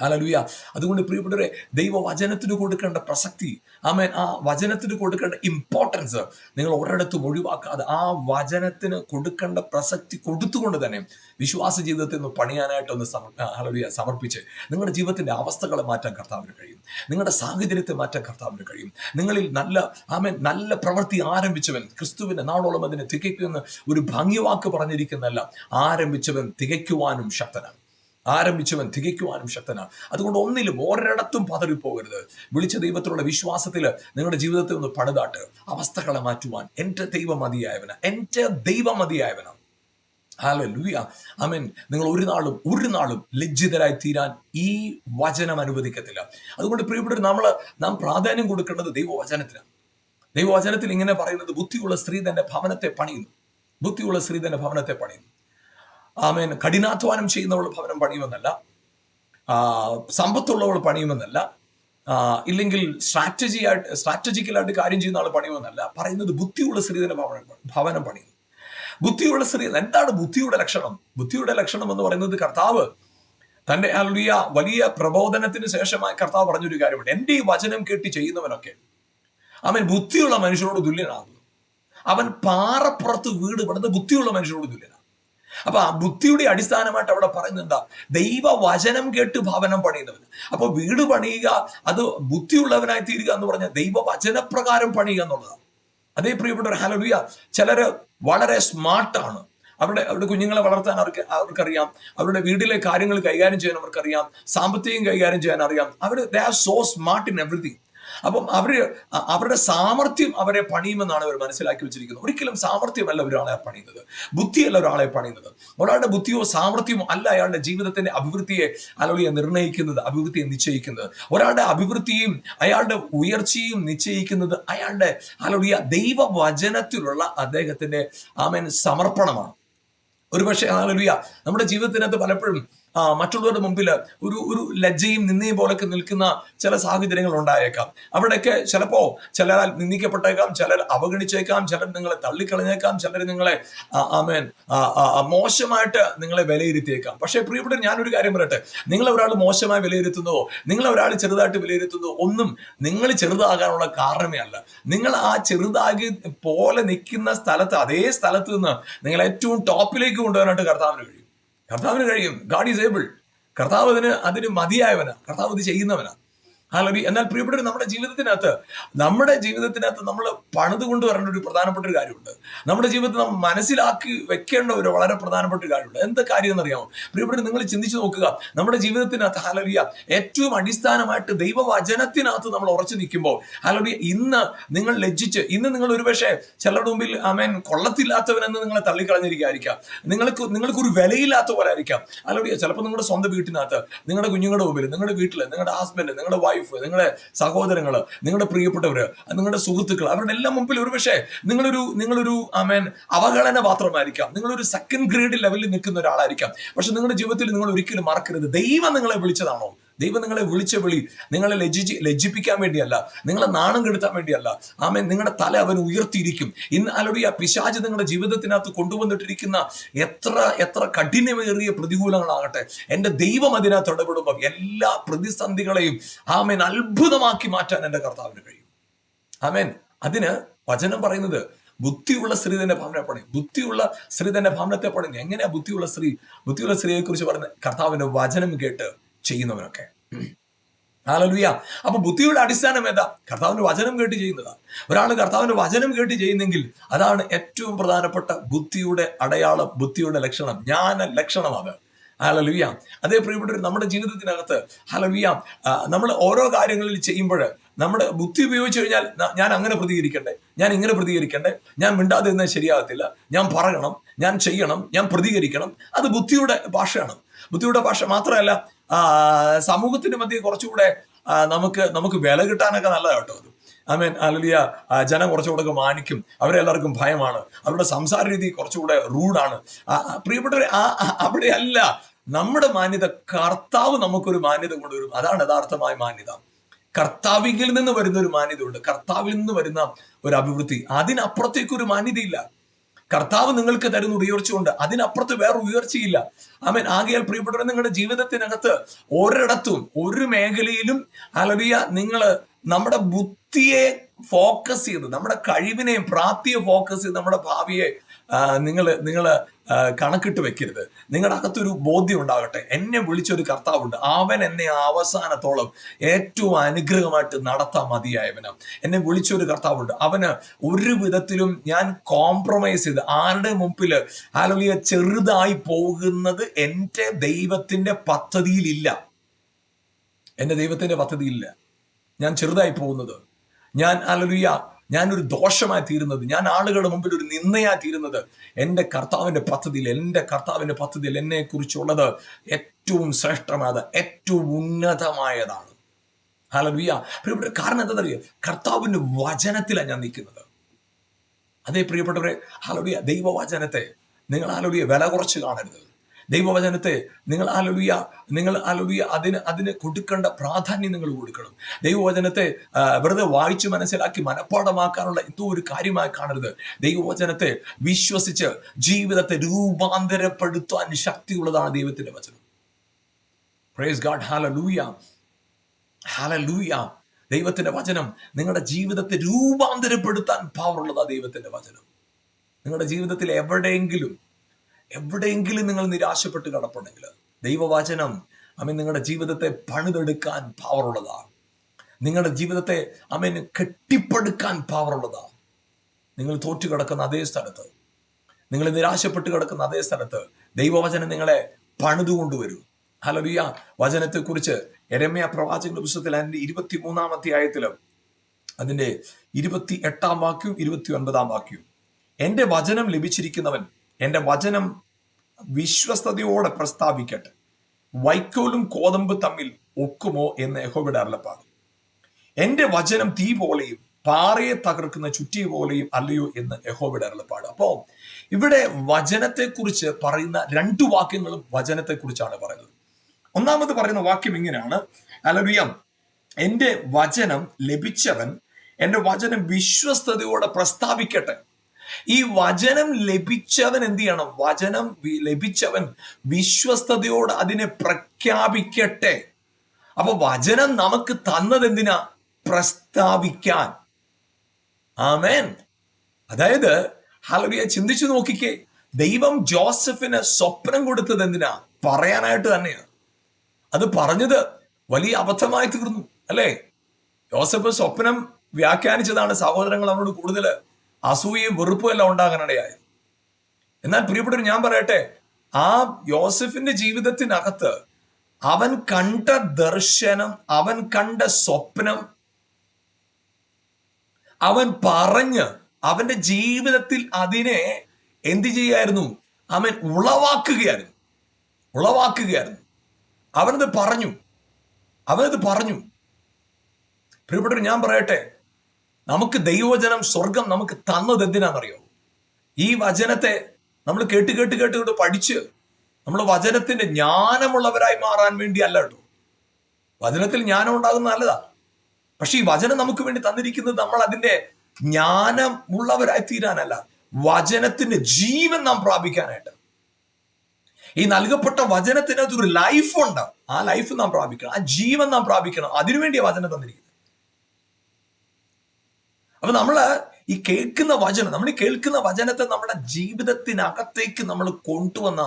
അലലുയ അതുകൊണ്ട് പ്രിയപ്പെട്ടവരെ ദൈവവചനത്തിന് കൊടുക്കേണ്ട പ്രസക്തി ആമേൻ ആ വചനത്തിന് കൊടുക്കേണ്ട ഇമ്പോർട്ടൻസ് നിങ്ങൾ ഒരിടത്തും ഒഴിവാക്കാതെ ആ വചനത്തിന് കൊടുക്കേണ്ട പ്രസക്തി കൊടുത്തുകൊണ്ട് തന്നെ വിശ്വാസ ജീവിതത്തിൽ നിന്ന് പണിയാനായിട്ടൊന്ന് അലലുയ സമർപ്പിച്ച് നിങ്ങളുടെ ജീവിതത്തിന്റെ അവസ്ഥകളെ മാറ്റാൻ കർത്താവിന് കഴിയും. നിങ്ങളുടെ സാഹചര്യത്തെ മാറ്റാൻ കർത്താവിന് കഴിയും. നിങ്ങളിൽ നല്ല ആമേൻ നല്ല പ്രവൃത്തി ആരംഭിച്ചവൻ ക്രിസ്തുവിന്റെ നാളോളം അതിനെ തികയ്ക്കുന്ന ഒരു ഭംഗിവാക്ക് പറഞ്ഞിരിക്കുന്നല്ല ആരംഭിച്ചവൻ തികയ്ക്കുവാനും ശക്തനാണ്. ആരംഭിച്ചവൻ തികയ്ക്കുവാനും ശക്തനാണ്. അതുകൊണ്ട് ഒന്നിലും ഒരിടത്തും പതറിപ്പോകരുത്. വിളിച്ച ദൈവത്തിലുള്ള വിശ്വാസത്തിൽ നിങ്ങളുടെ ജീവിതത്തിൽ ഒന്ന് പണിതാട്ട് അവസ്ഥകളെ മാറ്റുവാൻ. എന്റെ ദൈവം മതിയായവന എന്റെ ദൈവം ഹാലോ ലൂയ ഐ മീൻ നിങ്ങൾ ഒരു നാളും ഒരു നാളും ലജ്ജിതരായി തീരാൻ ഈ വചനം അനുവദിക്കത്തില്ല. അതുകൊണ്ട് പ്രിയപ്പെട്ട നമ്മൾ നാം പ്രാധാന്യം കൊടുക്കേണ്ടത് ദൈവവചനത്തിനാണ് ദൈവവചനത്തിൽ ഇങ്ങനെ പറയുന്നത് ബുദ്ധിയുള്ള സ്ത്രീ തന്റെ ഭവനത്തെ പണിയുന്നു. ബുദ്ധിയുള്ള സ്ത്രീ തന്റെ ഭവനത്തെ പണിയുന്നു. ആമേൻ. കഠിനാധ്വാനം ചെയ്യുന്നവൾ ഭവനം പണിയുമെന്നല്ല. സമ്പത്തുള്ളവൾ പണിയുമെന്നല്ല. ഇല്ലെങ്കിൽ സ്ട്രാറ്റജി ആയിട്ട് സ്ട്രാറ്റജിക്കലായിട്ട് കാര്യം ചെയ്യുന്ന ആൾ പണിയുമെന്നല്ല. പറയുന്നത് ബുദ്ധിയുള്ള സ്ത്രീ തന്നെ ഭവനം ഭവനം പണിയുന്നു. ബുദ്ധിയുള്ള സ്ത്രീ എന്താണ് ബുദ്ധിയുടെ ലക്ഷണം? ബുദ്ധിയുടെ ലക്ഷണം എന്ന് പറയുന്നത് കർത്താവ് തന്റെ അലുയ വലിയ പ്രബോധനത്തിന് ശേഷമായി കർത്താവ് പറഞ്ഞൊരു കാര്യമുണ്ട്. എന്റെ ഈ വചനം കേട്ടി ചെയ്യുന്നവനൊക്കെ അവൻ ബുദ്ധിയുള്ള മനുഷ്യരോട് തുല്യനാകുന്നു. അവൻ പാറപ്പുറത്ത് വീട് പണിത് ബുദ്ധിയുള്ള മനുഷ്യരോട് തുല്യനാണ് അപ്പൊ ആ ബുദ്ധിയുടെ അടിസ്ഥാനമായിട്ട് അവിടെ പറയുന്നത് എന്താ? ദൈവ വചനം കേട്ട് ഭവനം പണിയുന്നവൻ അപ്പൊ വീട് പണിയുക അത് ബുദ്ധിയുള്ളവനായി തീരുക എന്ന് പറഞ്ഞാൽ ദൈവ വചനപ്രകാരം പണിയുക എന്നുള്ളതാണ്. അതേ പ്രിയപ്പെട്ട ഒരു ഹലോ ചിലര് വളരെ സ്മാർട്ടാണ് അവരുടെ അവരുടെ കുഞ്ഞുങ്ങളെ വളർത്താൻ അവർക്ക് അവർക്കറിയാം. അവരുടെ വീട്ടിലെ കാര്യങ്ങൾ കൈകാര്യം ചെയ്യാൻ അവർക്കറിയാം. സാമ്പത്തികം കൈകാര്യം ചെയ്യാൻ അറിയാം. അവർ they are so smart in everything അപ്പം അവർ അവരുടെ സാമർഥ്യം അവരെ പണിയുമെന്നാണ് അവർ മനസ്സിലാക്കി വെച്ചിരിക്കുന്നത്. ഒരിക്കലും സാമർഥ്യമല്ല ഒരാളെ പണിയുന്നത്. ബുദ്ധിയല്ല ഒരാളെ പണിയുന്നത്. ഒരാളുടെ ബുദ്ധിയോ സാമർഥ്യമോ അല്ല അയാളുടെ ജീവിതത്തിന്റെ അഭിവൃദ്ധിയെ അലോളിയെ നിർണയിക്കുന്നത് അഭിവൃദ്ധിയെ നിശ്ചയിക്കുന്നത്. ഒരാളുടെ അഭിവൃദ്ധിയും അയാളുടെ ഉയർച്ചയും നിശ്ചയിക്കുന്നത് അയാളുടെ അലോളിയ ദൈവവചനത്തിലുള്ള അദ്ദേഹത്തിന്റെ ആമേൻ സമർപ്പണമാണ്. ഒരുപക്ഷെ ഹാലലുയ നമ്മുടെ ജീവിതത്തിനകത്ത് പലപ്പോഴും മറ്റുള്ളവരുടെ മുമ്പിൽ ഒരു ഒരു ലജ്ജയും നിന്നയും പോലൊക്കെ നിൽക്കുന്ന ചില സാഹചര്യങ്ങൾ ഉണ്ടായേക്കാം. അവിടെയൊക്കെ ചിലപ്പോ ചിലരാൽ നിന്ദിക്കപ്പെട്ടേക്കാം ചിലർ അവഗണിച്ചേക്കാം ചിലർ നിങ്ങളെ തള്ളിക്കളഞ്ഞേക്കാം ചിലർ നിങ്ങളെ ആമേൻ മോശമായിട്ട് നിങ്ങളെ വിലയിരുത്തിയേക്കാം. പക്ഷേ പ്രിയപ്പെട്ട ഞാനൊരു കാര്യം പറയട്ടെ. നിങ്ങൾ ഒരാൾ മോശമായി വിലയിരുത്തുന്നതോ നിങ്ങൾ ഒരാൾ ചെറുതായിട്ട് വിലയിരുത്തുന്നതോ ഒന്നും നിങ്ങൾ ചെറുതാകാനുള്ള കാരണമേ അല്ല. നിങ്ങൾ ആ ചെറുതാകി പോലെ നിൽക്കുന്ന സ്ഥലത്ത് അതേ സ്ഥലത്ത് നിന്ന് നിങ്ങൾ ഏറ്റവും ടോപ്പിലേക്ക് കൊണ്ടുവരാനായിട്ട് കർത്താവിന് കഴിയും. കർത്താവിന് കഴിയും. ഗാഡ് ഈസ് ഏബിൾ കർത്താവ് അതിന് അതിന് മതിയായവനാ. കർത്താവ് ഇത് ചെയ്യുന്നവനാ. ഹാലലി എന്നാൽ പ്രിയപ്പെട്ടവർ നമ്മുടെ ജീവിതത്തിനകത്ത് നമ്മുടെ ജീവിതത്തിനകത്ത് നമ്മൾ പണിത് കൊണ്ടുവരേണ്ട ഒരു പ്രധാനപ്പെട്ട ഒരു കാര്യമുണ്ട്. നമ്മുടെ ജീവിതത്തിൽ നമ്മൾ മനസ്സിലാക്കി വെക്കേണ്ട ഒരു വളരെ പ്രധാനപ്പെട്ട ഒരു കാര്യമുണ്ട്. എന്ത് കാര്യം എന്നറിയാമോ പ്രിയപ്പെട്ടവർ നിങ്ങൾ ചിന്തിച്ചു നോക്കുക. നമ്മുടെ ജീവിതത്തിനകത്ത് ഹലോ ഏറ്റവും അടിസ്ഥാനമായിട്ട് ദൈവവചനത്തിനകത്ത് നമ്മൾ ഉറച്ചു നിൽക്കുമ്പോൾ ഹലോ ഇന്ന് നിങ്ങൾ ലജ്ജിച്ച് ഇന്ന് നിങ്ങൾ ഒരുപക്ഷെ ചിലരുടെ മുമ്പിൽ അമേൻ കൊള്ളത്തില്ലാത്തവനെന്ന് നിങ്ങളെ തള്ളിക്കളഞ്ഞിരിക്കായിരിക്കാം നിങ്ങൾക്ക് നിങ്ങൾക്ക് ഒരു വിലയില്ലാത്ത പോലെ ആയിരിക്കാം. ഹലോ ചിലപ്പോൾ നിങ്ങളുടെ സ്വന്തം വീട്ടിനകത്ത് നിങ്ങളുടെ കുഞ്ഞുങ്ങളുടെ മുമ്പിൽ നിങ്ങളുടെ വീട്ടിൽ നിങ്ങളുടെ ഹസ്ബൻഡ് നിങ്ങളുടെ വൈഫ് നിങ്ങളുടെ സഹോദരങ്ങൾ നിങ്ങളുടെ പ്രിയപ്പെട്ടവര് നിങ്ങളുടെ സുഹൃത്തുക്കൾ അവരുടെ എല്ലാം മുമ്പിൽ ഒരുപക്ഷെ നിങ്ങളൊരു നിങ്ങളൊരു അമേൻ അവഗണന മാത്രമായിരിക്കാം. നിങ്ങളൊരു സെക്കൻഡ് ഗ്രേഡ് ലെവലിൽ നിൽക്കുന്ന ഒരാളായിരിക്കാം. പക്ഷെ നിങ്ങളുടെ ജീവിതത്തിൽ നിങ്ങൾ ഒരിക്കലും മറക്കരുത്. ദൈവം നിങ്ങളെ വിളിച്ചതാണോ? ദൈവം നിങ്ങളെ വിളിച്ച വിളി നിങ്ങളെ ലജ്ജിച്ച് ലജ്ജിപ്പിക്കാൻ വേണ്ടിയല്ല നിങ്ങളെ നാണം കെടുത്താൻ വേണ്ടിയല്ല. ആമേ നിങ്ങളുടെ തല അവൻ ഉയർത്തിയിരിക്കും. ഇന്ന് അലൊടി ആ പിശാജ് നിങ്ങളുടെ ജീവിതത്തിനകത്ത് കൊണ്ടുവന്നിട്ടിരിക്കുന്ന എത്ര എത്ര കഠിനമേറിയ പ്രതികൂലങ്ങളാകട്ടെ എന്റെ ദൈവം അതിനകത്ത് ഇടപെടുമ്പോൾ എല്ലാ പ്രതിസന്ധികളെയും ആമേൻ അത്ഭുതമാക്കി മാറ്റാൻ എന്റെ കർത്താവിന് കഴിയും. ആമേൻ. അതിന് വചനം പറയുന്നത് ബുദ്ധിയുള്ള സ്ത്രീ തന്നെ ഭവനെ പണി. ബുദ്ധിയുള്ള സ്ത്രീ തന്നെ ഭാവനത്തെ പണി. എങ്ങനെയാ ബുദ്ധിയുള്ള സ്ത്രീ? ബുദ്ധിയുള്ള സ്ത്രീയെ കുറിച്ച് പറയുന്നത് കർത്താവിന്റെ വചനം കേട്ട് ചെയ്യുന്നവനൊക്കെ ഹാലലുയ അപ്പൊ ബുദ്ധിയുടെ അടിസ്ഥാനം ഏതാ? കർത്താവിന്റെ വചനം കേട്ട് ചെയ്യുന്നതാ. ഒരാൾ കർത്താവിന്റെ വചനം കേട്ട് ചെയ്യുന്നെങ്കിൽ അതാണ് ഏറ്റവും പ്രധാനപ്പെട്ട ബുദ്ധിയുടെ അടയാളം ബുദ്ധിയുടെ ലക്ഷണം ജ്ഞാന ലക്ഷണം അത്. ഹലലുയ അതേ പ്രിയപ്പെട്ടവർ നമ്മുടെ ജീവിതത്തിനകത്ത് ഹലലുയ നമ്മൾ ഓരോ കാര്യങ്ങളിൽ ചെയ്യുമ്പോൾ നമ്മുടെ ബുദ്ധി ഉപയോഗിച്ച് കഴിഞ്ഞാൽ ഞാൻ അങ്ങനെ പ്രതികരിക്കണ്ടേ? ഞാൻ ഇങ്ങനെ പ്രതികരിക്കണ്ടേ? ഞാൻ മിണ്ടാതെ നിന്നാൽ ശരിയാകത്തില്ല. ഞാൻ പറയണം ഞാൻ ചെയ്യണം ഞാൻ പ്രതികരിക്കണം. അത് ബുദ്ധിയുടെ ഭാഷയാണ്. ബുദ്ധിയുടെ ഭാഷ മാത്രമല്ല സമൂഹത്തിന്റെ മധ്യ കുറച്ചുകൂടെ നമുക്ക് നമുക്ക് വില കിട്ടാനൊക്കെ നല്ലതാണ് കേട്ടോ അത് ആമേൻ അലലിയ ജനം കുറച്ചുകൂടെ മാനിക്കും. അവരെല്ലാവർക്കും ഭയമാണ്. അവരുടെ സംസാര രീതി കുറച്ചുകൂടെ റൂഡാണ്. പ്രിയപ്പെട്ടവരെ ആ അവിടെയല്ല. നമ്മുടെ മാന്യത കർത്താവ് നമുക്കൊരു മാന്യത കൊണ്ടുവരും അതാണ് യഥാർത്ഥമായ മാന്യത. കർത്താവിൽ നിന്ന് വരുന്ന ഒരു മാന്യതയുണ്ട്. കർത്താവിൽ നിന്ന് വരുന്ന ഒരു അഭിവൃദ്ധി. അതിനപ്പുറത്തേക്ക് ഒരു മാന്യതയില്ല. കർത്താവ് നിങ്ങൾക്ക് തരുന്ന ഉയർച്ചയുണ്ട്. അതിനപ്പുറത്ത് വേറെ ഉയർച്ചയില്ല. ആമേൻ. ആകയാൽ പ്രിയപ്പെട്ടവരെ നിങ്ങളുടെ ജീവിതത്തിനകത്ത് ഒരിടത്തും ഒരു മേഖലയിലും അലറിയ നിങ്ങൾ നമ്മുടെ ബുദ്ധിയെ ഫോക്കസ് ചെയ്ത് നമ്മുടെ കഴിവിനെയും പ്രാപ്തിയെ ഫോക്കസ് ചെയ്ത് നമ്മുടെ ഭാവിയെ നിങ്ങൾ നിങ്ങൾ കണക്കിട്ട് വെക്കരുത്. നിങ്ങളുടെ അകത്തൊരു ബോധ്യം ഉണ്ടാകട്ടെ എന്നെ വിളിച്ചൊരു കർത്താവുണ്ട്. അവൻ എന്നെ അവസാനത്തോളം ഏറ്റവും അനുഗ്രഹമായിട്ട് നടത്താൻ മതിയായവന്. എന്നെ വിളിച്ചൊരു കർത്താവുണ്ട്. അവന് ഒരു വിധത്തിലും ഞാൻ കോംപ്രമൈസ് ചെയ്ത് ആരുടെ മുമ്പിൽ ആലോലിയ ചെറുതായി പോകുന്നത് എന്റെ ദൈവത്തിന്റെ പദ്ധതിയിലില്ല. എന്റെ ദൈവത്തിന്റെ പദ്ധതിയില്ല ഞാൻ ചെറുതായി പോകുന്നത്. ഞാൻ അലലുയ ഞാനൊരു ദോഷമായി തീരുന്നത് ഞാൻ ആളുകളുടെ മുമ്പിൽ ഒരു നിന്നയായി തീരുന്നത് എന്റെ കർത്താവിന്റെ പദ്ധതിയിൽ എന്റെ കർത്താവിന്റെ പദ്ധതിയിൽ എന്നെ കുറിച്ചുള്ളത് ഏറ്റവും ശ്രേഷ്ഠമായത് ഏറ്റവും ഉന്നതമായതാണ്. ഹാലലുയ പ്രിയപ്പെട്ട കാരണം എന്താണെന്നറിയോ? കർത്താവിന്റെ വചനത്തിലാണ് ഞാൻ നിൽക്കുന്നത്. അതേ പ്രിയപ്പെട്ടവരെ ഹലോ ദൈവവചനത്തെ നിങ്ങൾ ആലോലിയ വില കുറച്ച് കാണരുത്. ദൈവവചനത്തെ നിങ്ങൾ ആലോലിയ നിങ്ങൾ ആലോലിയ അതിന് അതിന് കൊടുക്കേണ്ട പ്രാധാന്യം നിങ്ങൾ കൊടുക്കണം. ദൈവവചനത്തെ വെറുതെ വായിച്ച് മനസ്സിലാക്കി മനഃപ്പാടമാക്കാനുള്ള എന്തോ ഒരു കാര്യമായി കാണരുത്. ദൈവവചനത്തെ വിശ്വസിച്ച് ജീവിതത്തെ രൂപാന്തരപ്പെടുത്താൻ ശക്തിയുള്ളതാണ് ദൈവത്തിന്റെ വചനം. പ്രേസ് ഗാഡ് ഹാലലൂയ ഹാലലൂയ ദൈവത്തിന്റെ വചനം നിങ്ങളുടെ ജീവിതത്തെ രൂപാന്തരപ്പെടുത്താൻ പവറുള്ളതാ ദൈവത്തിന്റെ വചനം. നിങ്ങളുടെ ജീവിതത്തിൽ എവിടെയെങ്കിലും എവിടെയെങ്കിലും നിങ്ങൾ നിരാശപ്പെട്ട് കിടപ്പുണ്ടെങ്കിൽ ദൈവവചനം അമ്മ നിങ്ങളുടെ ജീവിതത്തെ പണിതെടുക്കാൻ പവറുള്ളതാണ് നിങ്ങളുടെ ജീവിതത്തെ അമ്മ കെട്ടിപ്പടുക്കാൻ പവറുള്ളതാണ് നിങ്ങൾ തോറ്റു കിടക്കുന്ന അതേ സ്ഥലത്ത് നിങ്ങൾ നിരാശപ്പെട്ട് കിടക്കുന്ന അതേ സ്ഥലത്ത് ദൈവവചനം നിങ്ങളെ പണിതുകൊണ്ടുവരും. ഹലലിയ വചനത്തെക്കുറിച്ച് എരമ്യ പ്രവാചകന്റെ പുസ്തകത്തിൽ അതിന്റെ ഇരുപത്തി മൂന്നാം അധ്യായത്തിലും അതിന്റെ ഇരുപത്തി എട്ടാം വാക്യവും ഇരുപത്തി ഒൻപതാം വാക്യവും. എന്റെ വചനം ലഭിച്ചിരിക്കുന്നവൻ എന്റെ വചനം വിശ്വസ്തയോടെ പ്രസ്താവിക്കട്ടെ. വൈക്കോലും കോതമ്പ് തമ്മിൽ ഒക്കുമോ എന്ന് യഹോവയുടെ അരുളപ്പാട്. എന്റെ വചനം തീ പോലെയും പാറയെ തകർക്കുന്ന ചുറ്റി പോലെയും അല്ലയോ എന്ന് യഹോവയുടെ അരുളപ്പാട്. അപ്പോ ഇവിടെ വചനത്തെക്കുറിച്ച് പറയുന്ന രണ്ടു വാക്യങ്ങളും വചനത്തെക്കുറിച്ചാണ് പറയുന്നത്. ഒന്നാമത് പറയുന്ന വാക്യം ഇങ്ങനെയാണ്. അലറിയാം എന്റെ വചനം ലഭിച്ചവൻ എന്റെ വചനം വിശ്വസ്തയോടെ പ്രസ്താവിക്കട്ടെ. ഈ വചനം ലഭിച്ചവൻ എന്ത് ചെയ്യണം? വചനം ലഭിച്ചവൻ വിശ്വസ്തയോട് അതിനെ പ്രഖ്യാപിക്കട്ടെ. അപ്പൊ വചനം നമുക്ക് തന്നത് എന്തിനാ? പ്രസ്താവിക്കാൻ. ആമേൻ. അതായത് ഹലറിയ ചിന്തിച്ചു നോക്കിക്കേ. ദൈവം ജോസഫിന് സ്വപ്നം കൊടുത്തത് എന്തിനാ? പറയാനായിട്ട് തന്നെയാണ് അത് പറഞ്ഞത് വലിയ അബദ്ധമായി തീർന്നു അല്ലേ? ജോസഫ് സ്വപ്നം വ്യാഖ്യാനിച്ചതാണ് സഹോദരങ്ങൾ അവനോട് കൂടുതൽ അസൂയയും വെറുപ്പും എല്ലാം ഉണ്ടാകാനിടയായി. എന്നാൽ പ്രിയപ്പെട്ടവർ ഞാൻ പറയട്ടെ ആ യോസഫിന്റെ ജീവിതത്തിനകത്ത് അവൻ കണ്ട ദർശനം അവൻ കണ്ട സ്വപ്നം അവൻ പറഞ്ഞ് അവന്റെ ജീവിതത്തിൽ അതിനെ എന്ത് ചെയ്യായിരുന്നു? അവൻ ഉളവാക്കുകയായിരുന്നു. ഉളവാക്കുകയായിരുന്നു. അവനത് പറഞ്ഞു. അവനത് പറഞ്ഞു. പ്രിയപ്പെട്ടവർ ഞാൻ പറയട്ടെ നമുക്ക് ദൈവവചനം സ്വർഗം നമുക്ക് തന്നത് എന്തിനാണെന്നറിയോ? ഈ വചനത്തെ നമ്മൾ കേട്ട് കേട്ട് കേട്ട് കേട്ട് പഠിച്ച് നമ്മൾ വചനത്തിന്റെ ജ്ഞാനമുള്ളവരായി മാറാൻ വേണ്ടി അല്ല കേട്ടോ. വചനത്തിൽ ജ്ഞാനം ഉണ്ടാകുന്ന നല്ലതാ. പക്ഷെ ഈ വചനം നമുക്ക് വേണ്ടി തന്നിരിക്കുന്നത് നമ്മൾ അതിന്റെ ജ്ഞാനം ഉള്ളവരായി തീരാനല്ല. വചനത്തിന്റെ ജീവൻ നാം പ്രാപിക്കാനായിട്ട്. ഈ നൽകപ്പെട്ട വചനത്തിനകത്ത് ഒരു ലൈഫ് ഉണ്ട്. ആ ലൈഫ് നാം പ്രാപിക്കണം. ആ ജീവൻ നാം പ്രാപിക്കണം. അതിനുവേണ്ടി വചനം തന്നിരിക്കുന്നത്. അപ്പൊ നമ്മൾ ഈ കേൾക്കുന്ന വചനം നമ്മൾ ഈ കേൾക്കുന്ന വചനത്തെ നമ്മുടെ ജീവിതത്തിനകത്തേക്ക് നമ്മൾ കൊണ്ടുവന്ന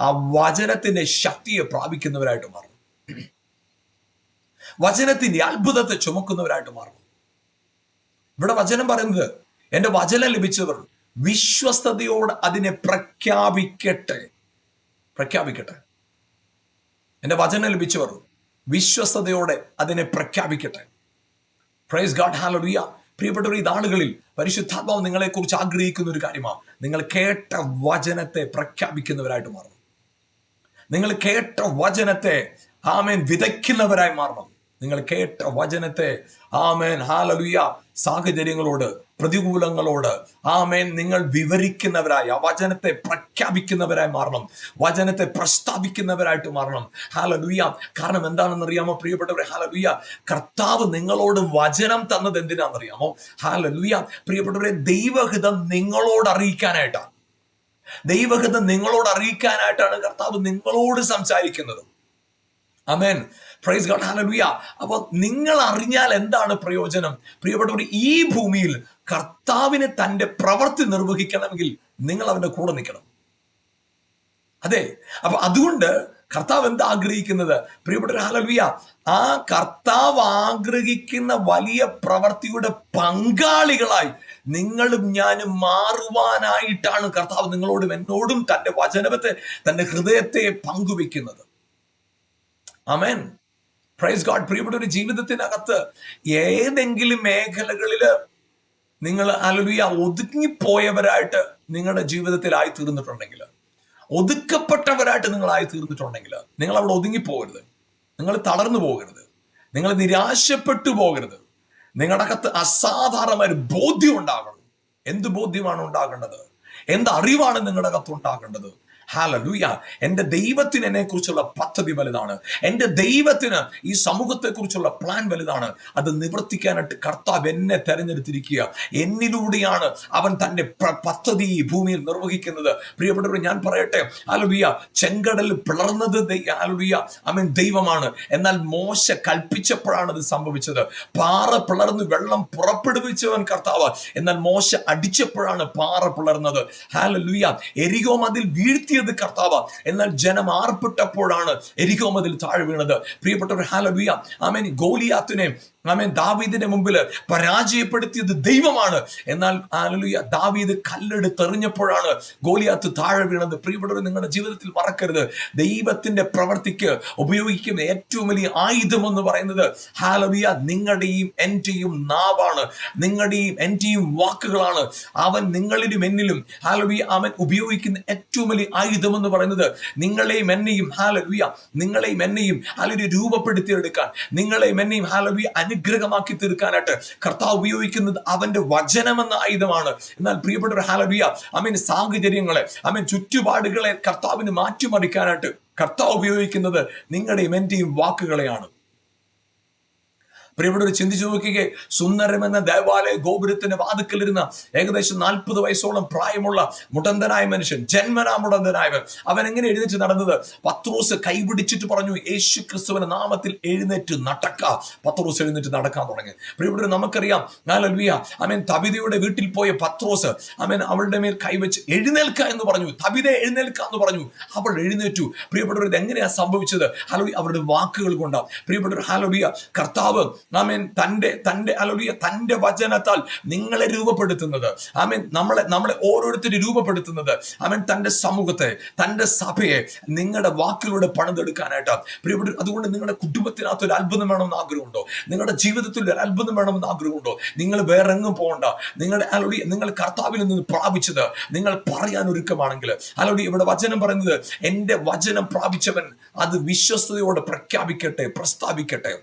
ആ വചനത്തിന്റെ ശക്തിയെ പ്രാപിക്കുന്നവരായിട്ട് മാറും. വചനത്തിന്റെ അത്ഭുതത്തെ ചുമക്കുന്നവരായിട്ട് മാറും. ഇവിടെ വചനം പറയുന്നത് എന്റെ വചനം ലഭിച്ചവർ വിശ്വസ്തയോട് അതിനെ പ്രഖ്യാപിക്കട്ടെ. പ്രഖ്യാപിക്കട്ടെ. എന്റെ വചനം ലഭിച്ചവർ വിശ്വസ്തയോടെ അതിനെ പ്രഖ്യാപിക്കട്ടെ. പ്രൈസ് ഗാഡ് ഹാലറിയ പ്രിയപ്പെട്ടവർ ഈ നാളുകളിൽ പരിശുദ്ധാത്മാവ് നിങ്ങളെക്കുറിച്ച് ആഗ്രഹിക്കുന്ന ഒരു കാര്യമാണ്. നിങ്ങൾ കേട്ട വചനത്തെ പ്രഖ്യാപിക്കുന്നവരായിട്ട് മാറണം. നിങ്ങൾ കേട്ട വചനത്തെ ആമേൻ വിതയ്ക്കുന്നവരായി മാറണം. നിങ്ങൾ കേട്ട വചനത്തെ ആമേൻ ഹാലലുയ സാഹചര്യങ്ങളോട് പ്രതികൂലങ്ങളോട്. ആമേൻ. നിങ്ങൾ വിവരിക്കുന്നവരായി ആ വചനത്തെ പ്രഖ്യാപിക്കുന്നവരായി മാറണം. വചനത്തെ പ്രസ്താവിക്കുന്നവരായിട്ട് മാറണം. ഹാലലുയ കാരണം എന്താണെന്ന് അറിയാമോ പ്രിയപ്പെട്ടവരെ? ഹാലലുയ കർത്താവ് നിങ്ങളോട് വചനം തന്നത് എന്തിനാണെന്നറിയാമോ? ഹാലലുയ പ്രിയപ്പെട്ടവരെ ദൈവഹിതം നിങ്ങളോട് അറിയിക്കാനായിട്ടാണ് ദൈവഹിതം നിങ്ങളോട് അറിയിക്കാനായിട്ടാണ് കർത്താവ് നിങ്ങളോട് സംസാരിക്കുന്നത്. അമേൻ പ്രൈസ് ഗോഡ് ഹാലലുയ അപ്പോൾ നിങ്ങൾ അറിഞ്ഞാൽ എന്താണ് പ്രയോജനം? പ്രിയപ്പെട്ടവർ ഈ ഭൂമിയിൽ കർത്താവിന് തന്റെ പ്രവൃത്തി നിർവഹിക്കണമെങ്കിൽ നിങ്ങൾ അവന്റെ കൂടെ നിൽക്കണം. അതെ അപ്പൊ അതുകൊണ്ട് കർത്താവ് എന്താ ആഗ്രഹിക്കുന്നത്? പ്രിയപ്പെട്ട ഹാലിയ ആ കർത്താവ് ആഗ്രഹിക്കുന്ന വലിയ പ്രവൃത്തിയുടെ പങ്കാളികളായി നിങ്ങളും ഞാനും മാറുവാനായിട്ടാണ് കർത്താവ് നിങ്ങളോടും എന്നോടും തന്റെ വചനത്തെ തന്റെ ഹൃദയത്തെ പങ്കുവെക്കുന്നത് അമേൻ പ്രൈസ് ഗാഡ് പ്രിയപ്പെട്ട ഒരു ജീവിതത്തിനകത്ത് ഏതെങ്കിലും മേഖലകളിൽ നിങ്ങൾ അലലുയ ഒതുങ്ങിപ്പോയവരായിട്ട് നിങ്ങളുടെ ജീവിതത്തിൽ ആയി തീർന്നിട്ടുണ്ടെങ്കിൽ ഒതുക്കപ്പെട്ടവരായിട്ട് നിങ്ങൾ ആയി തീർന്നിട്ടുണ്ടെങ്കിൽ നിങ്ങൾ അവിടെ ഒതുങ്ങിപ്പോകരുത്. നിങ്ങൾ തളർന്നു പോകരുത്. നിങ്ങൾ നിരാശപ്പെട്ടു പോകരുത്. നിങ്ങളുടെ അകത്ത് അസാധാരണമായ ഒരു ബോധ്യം ഉണ്ടാകണം. എന്ത് ബോധ്യമാണ് ഉണ്ടാകേണ്ടത്? എന്ത് അറിവാണ് നിങ്ങളുടെ അകത്ത് ഉണ്ടാകേണ്ടത്? ഹാലലൂയ എന്റെ ദൈവത്തിന് എന്നെ കുറിച്ചുള്ള പദ്ധതി വലുതാണ്. എന്റെ ദൈവത്തിന് ഈ സമൂഹത്തെ കുറിച്ചുള്ള പ്ലാൻ വലുതാണ്. അത് നിവർത്തിക്കാനായിട്ട് കർത്താവ് എന്നെ തെരഞ്ഞെടുത്തിരിക്കുക. എന്നിലൂടെയാണ് അവൻ തന്റെ പദ്ധതി ഈ ഭൂമിയിൽ നിർവഹിക്കുന്നത്. പ്രിയപ്പെട്ടവർ ഞാൻ പറയട്ടെ. ഹാലുയ ചെങ്കടൽ പിളർന്നത് ഹാലലുയ അവൻ ദൈവമാണ്. എന്നാൽ മോശ കൽപ്പിച്ചപ്പോഴാണ് ഇത് സംഭവിച്ചത്. പാറ പിളർന്ന് വെള്ളം പുറപ്പെടുവിച്ചവൻ കർത്താവ്. എന്നാൽ മോശ അടിച്ചപ്പോഴാണ് പാറ പിളർന്നത്. ഹാലുയ എരികോ മതിൽ വീഴ്ത്തിയത് കർത്താവ്. എന്നാൽ ജനം ആർപ്പിട്ടപ്പോഴാണ് എരികോമതിൽ താഴെ വീണത്. പ്രിയപ്പെട്ടവർ ഹാലബിയ ആമേൻ. ഗോലിയാത്തിനെ ആമേൻ ദാവീദിന്റെ മുമ്പിൽ പരാജയപ്പെടുത്തിയത് ദൈവമാണ്. എന്നാൽ ഹാലലുയ ദാവീദ് കല്ലെടുത്തെറിഞ്ഞപ്പോഴാണ് ഗോലിയാത്ത് താഴെ വീണത്. പ്രിയപ്പെട്ടവർ നിങ്ങളുടെ ജീവിതത്തിൽ മറക്കരുത്. ദൈവത്തിന്റെ പ്രവർത്തിക്ക് ഉപയോഗിക്കുന്ന ഏറ്റവും വലിയ ആയുധം എന്ന് പറയുന്നത് ഹാലവിയ നിങ്ങളുടെയും എന്റെയും നാവാണ്. നിങ്ങളുടെയും എന്റെയും വാക്കുകളാണ്. അവൻ നിങ്ങളിലും എന്നിലും ഹാലവിയ അവൻ ഉപയോഗിക്കുന്ന ഏറ്റവും വലിയ ആയുധം എന്ന് പറയുന്നത് നിങ്ങളെയും എന്നെയും ഹാലവിയ നിങ്ങളെയും എന്നെയും അല്ലെങ്കിൽ രൂപപ്പെടുത്തിയെടുക്കാൻ. നിങ്ങളെയും എന്നെയും ഹാലവിയ അനുഗ്രഹമാക്കി തീർക്കാനായിട്ട് കർത്താവ് ഉപയോഗിക്കുന്നത് അവന്റെ വചനം എന്ന ആയുധമാണ്. എന്നാൽ പ്രിയപ്പെട്ട ഹാലബിയ അമീൻ. സാഹചര്യങ്ങളെ അമീൻ ചുറ്റുപാടുകളെ കർത്താവിന് മാറ്റിമറിക്കാനായിട്ട് കർത്താവ് ഉപയോഗിക്കുന്നത് നിങ്ങളുടെയും എന്റെയും വാക്കുകളെയാണ്. പ്രിയപ്പെട്ടവർ ചിന്തിച്ചു നോക്കിക്കേ സുന്ദരമെന്ന ദേവാലയ ഗോപുരത്തിന്റെ വാതുക്കലിരുന്ന ഏകദേശം നാൽപ്പത് വയസ്സോളം പ്രായമുള്ള മുടന്തനായ മനുഷ്യൻ ജന്മനാ മുടന്തനായവൻ അവൻ എങ്ങനെ എഴുന്നേറ്റ് നടന്നത്? പത്രോസ് കൈപിടിച്ചിട്ട് പറഞ്ഞു യേശു ക്രിസ്തുവിന്റെ നാമത്തിൽ എഴുന്നേറ്റ് നടക്ക. പത്രോസ് എഴുന്നേറ്റ് നടക്കാൻ തുടങ്ങി. പ്രിയപ്പെട്ടവർ നമുക്കറിയാം ഹാലൽവിയ അമേൻ തബിതയുടെ വീട്ടിൽ പോയ പത്രോസ് അമേൻ അവളുടെ മേൽ കൈവച്ച് എഴുന്നേൽക്ക എന്ന് പറഞ്ഞു തബിത എഴുന്നേൽക്ക എന്ന് പറഞ്ഞു അവൾ എഴുന്നേറ്റു. പ്രിയപ്പെട്ടവർ ഇത് എങ്ങനെയാ സംഭവിച്ചത്? ഹലോ അവരുടെ വാക്കുകൾ കൊണ്ടാണ്. പ്രിയപ്പെട്ടവർ ഹാലോവിയ കർത്താവ് ആമേൻ. തന്റെ തന്റെ അലോലിയ തന്റെ വചനത്താൽ നിങ്ങളെ രൂപപ്പെടുത്തുന്നത്. ആമേൻ. നമ്മളെ നമ്മളെ ഓരോരുത്തരും രൂപപ്പെടുത്തുന്നത്. അവൻ തന്റെ സമൂഹത്തെ തന്റെ സഭയെ നിങ്ങളുടെ വാക്കിലൂടെ പണിതെടുക്കാനായിട്ട്. പ്രിയപ്പെട്ട അതുകൊണ്ട് നിങ്ങളുടെ കുടുംബത്തിനകത്ത് ഒരു അത്ഭുതം വേണമെന്ന് ആഗ്രഹമുണ്ടോ? നിങ്ങളുടെ ജീവിതത്തിൽ ഒരു അത്ഭുതം വേണമെന്ന് ആഗ്രഹമുണ്ടോ? നിങ്ങൾ വേറെ എങ്ങും പോകണ്ട. നിങ്ങളുടെ അലോടി നിങ്ങൾ കർത്താവിൽ നിന്ന് പ്രാപിച്ചത് നിങ്ങൾ പറയാൻ ഒരുക്കമാണെങ്കിൽ. അലോടി ഇവിടെ വചനം പറയുന്നത് എന്റെ വചനം പ്രാപിച്ചവൻ അത് വിശ്വസ്തയോടെ പ്രഖ്യാപിക്കട്ടെ പ്രസ്താവിക്കട്ടെ.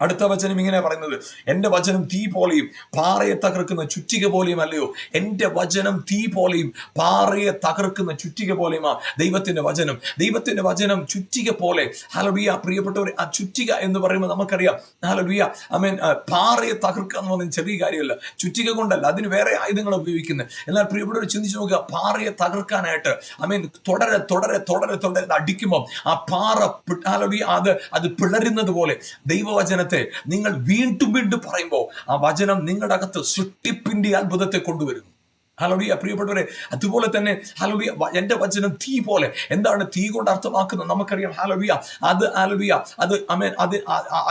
അടുത്ത വചനം ഇങ്ങനെ പറയുന്നത് എന്റെ വചനം തീ പോലെയും പാറയെ തകർക്കുന്ന ചുറ്റിക പോലെയും അല്ലയോ എന്റെ വചനം തീ പോലെയും പാറയെ തകർക്കുന്ന ചുറ്റിക പോലെയുമാ ദൈവത്തിന്റെ വചനം. ദൈവത്തിന്റെ വചനം ചുറ്റിക പോലെ. ഹലബിയ പ്രിയപ്പെട്ടവരെ ആ ചുറ്റിക എന്ന് പറയുമ്പോൾ നമുക്കറിയാം. ഹലബിയ ഐ മീൻ പാറയെ തകർക്കുക എന്ന് പറയുന്നത് ചെറിയ കാര്യമല്ല. ചുറ്റിക കൊണ്ടല്ല അതിന് വേറെ ആയുധങ്ങൾ ഉപയോഗിക്കുന്നത് എന്നാൽ പ്രിയപ്പെട്ടവർ ചിന്തിച്ചു നോക്കുക പാറയെ തകർക്കാനായിട്ട് ഐ മീൻ തുടരെ തുടരെ തുടരെ തുടരെ അടിക്കുമ്പോൾ ആ പാറ ഹലബിയ അത് അത് പിളരുന്നത് പോലെ ദൈവവചനത്തെ നിങ്ങൾ വീണ്ടും വീണ്ടും പറയുമ്പോൾ ആ വചനം നിങ്ങളുടെ അകത്ത് സൃഷ്ടിപ്പിന്റെ അത്ഭുതത്തെ കൊണ്ടുവരുന്നു. ഹലോവിയ പ്രിയപ്പെട്ടവരെ അതുപോലെ തന്നെ ഹലോവിയ എന്റെ വചനം തീ പോലെ. എന്താണ് തീ കൊണ്ട് അർത്ഥമാക്കുന്നത്? നമുക്കറിയാം ഹലോവിയ അത് ഹലോവിയ അത് അമേൻ അത്